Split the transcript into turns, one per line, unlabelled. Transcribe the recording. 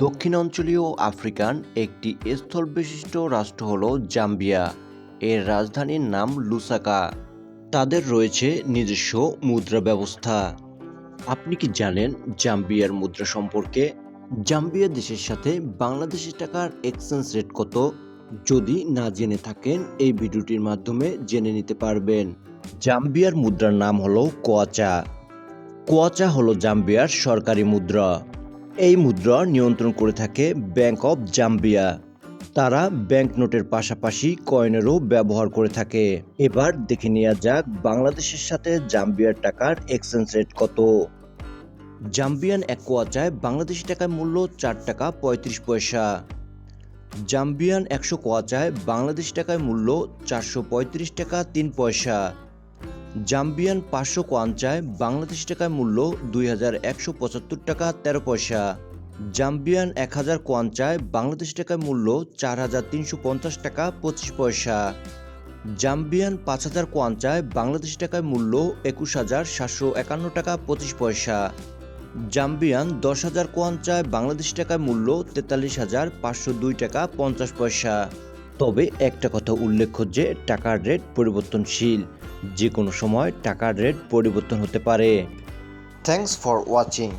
দক্ষিণাঞ্চলীয় আফ্রিকান একটি স্থল বিশিষ্ট রাষ্ট্র হল জাম্বিয়া। এর রাজধানীর নাম লুসাকা। তাদের রয়েছে নিজস্ব মুদ্রা ব্যবস্থা। আপনি কি জানেন জাম্বিয়ার মুদ্রা সম্পর্কে? জাম্বিয়া দেশের সাথে বাংলাদেশের টাকার এক্সচেঞ্জ রেট কত? যদি না জেনে থাকেন, এই ভিডিওটির মাধ্যমে জেনে নিতে পারবেন। জাম্বিয়ার মুদ্রার নাম হলো কোয়াচা। কোয়াচা হলো জাম্বিয়ার সরকারি মুদ্রা। এই মুদ্রা নিয়ন্ত্রণ করে থাকে ব্যাংক অফ জাম্বিয়া তারা ব্যাংক নোটের পাশাপাশি কয়েনেরও ব্যবহার করে থাকে। এবার দেখে নেওয়া যাক বাংলাদেশের সাথে জাম্বিয়ার টাকার এক্সচেঞ্জ রেট কত। জাম্বিয়ান এক বাংলাদেশি টাকায় মূল্য চার টাকা পঁয়ত্রিশ পয়সা। জাম্বিয়ান একশো কোয়াচায় বাংলাদেশি টাকায় মূল্য চারশো পঁয়ত্রিশ টাকা তিন পয়সা। জাম্বিয়ান পাঁচশো কোয়াঞ্চায় বাংলাদেশ টাকায় মূল্য দুই হাজার একশো পঁচাত্তর টাকা তেরো পয়সা। জাম্বিয়ান এক হাজার কোয়াঞ্চায় বাংলাদেশ টাকায় মূল্য চার হাজার তিনশো পঞ্চাশ টাকা পঁচিশ পয়সা। জাম্বিয়ান পাঁচ হাজার কোয়াঞ্চায় বাংলাদেশ টাকায় মূল্য একুশ হাজার সাতশো একান্ন টাকা পঁচিশ পয়সা। জাম্বিয়ান দশ হাজার কোয়াঞ্চায় বাংলাদেশ টাকায় মূল্য তেতাল্লিশ হাজার পাঁচশো দুই টাকা পঞ্চাশ পয়সা। তবে একটা কথা উল্লেখ্য যে টাকার রেট পরিবর্তনশীল যে কোনো সময় টাকার রেট পরিবর্তন হতে পারে
থ্যাংকস ফর watching.